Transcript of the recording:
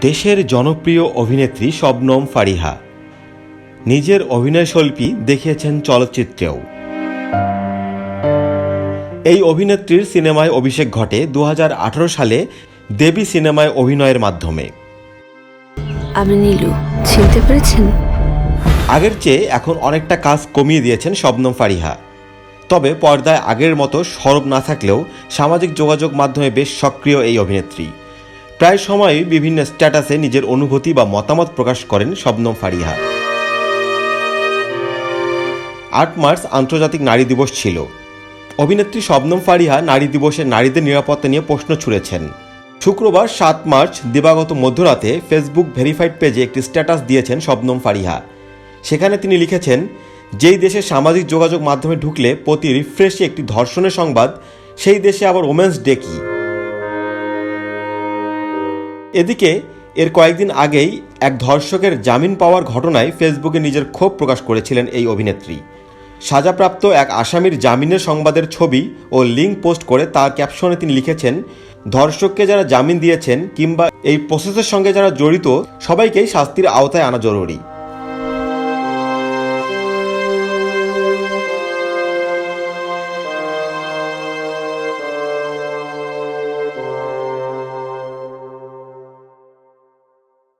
দেশের জনপ্রিয় অভিনেত্রী শবনম ফারিহা। নিজের অভিনয়শিল্পী দেখিয়েছেন চলচ্চিত্রেও। এই অভিনেত্রীর সিনেমায় অভিষেক ঘটে দু হাজার আঠারো সালে দেবী সিনেমায় অভিনয়ের মাধ্যমে। আমি নীলু চিনতে পেরেছেন? আগের চেয়ে এখন অনেকটা কাজ কমিয়ে দিয়েছেন শবনম ফারিহা। তবে পর্দায় আগের মতো সরব না থাকলেও সামাজিক যোগাযোগ মাধ্যমে বেশ সক্রিয় এই অভিনেত্রী। প্রায় সময়ই বিভিন্ন স্ট্যাটাসে নিজের অনুভূতি বা মতামত প্রকাশ করেন শবনম ফারিহা। আট মার্চ আন্তর্জাতিক নারী দিবস ছিল। অভিনেত্রী শবনম ফারিহা নারী দিবসে নারীদের নিরাপত্তা নিয়ে প্রশ্ন ছুড়েছেন। শুক্রবার সাত মার্চ দিবাগত মধ্যরাতে ফেসবুক ভেরিফাইড পেজে একটি স্ট্যাটাস দিয়েছেন শবনম ফারিহা। সেখানে তিনি লিখেছেন, যেই দেশে সামাজিক যোগাযোগ মাধ্যমে ঢুকলে প্রতি রিফ্রেশে একটি ধর্ষণের সংবাদ, সেই দেশে আবার ওমেন্স ডে কি? এদিকে, এর কয়েকদিন আগেই এক ধর্ষকের জামিন পাওয়ার ঘটনায় ফেসবুকে নিজের ক্ষোভ প্রকাশ করেছিলেন এই অভিনেত্রী। সাজাপ্রাপ্ত এক আসামির জামিনের সংবাদের ছবি ও লিঙ্ক পোস্ট করে তার ক্যাপশনে তিনি লিখেছেন, ধর্ষককে যারা জামিন দিয়েছেন কিংবা এই প্রসেসের সঙ্গে যারা জড়িত, সবাইকেই শাস্তির আওতায় আনা জরুরি।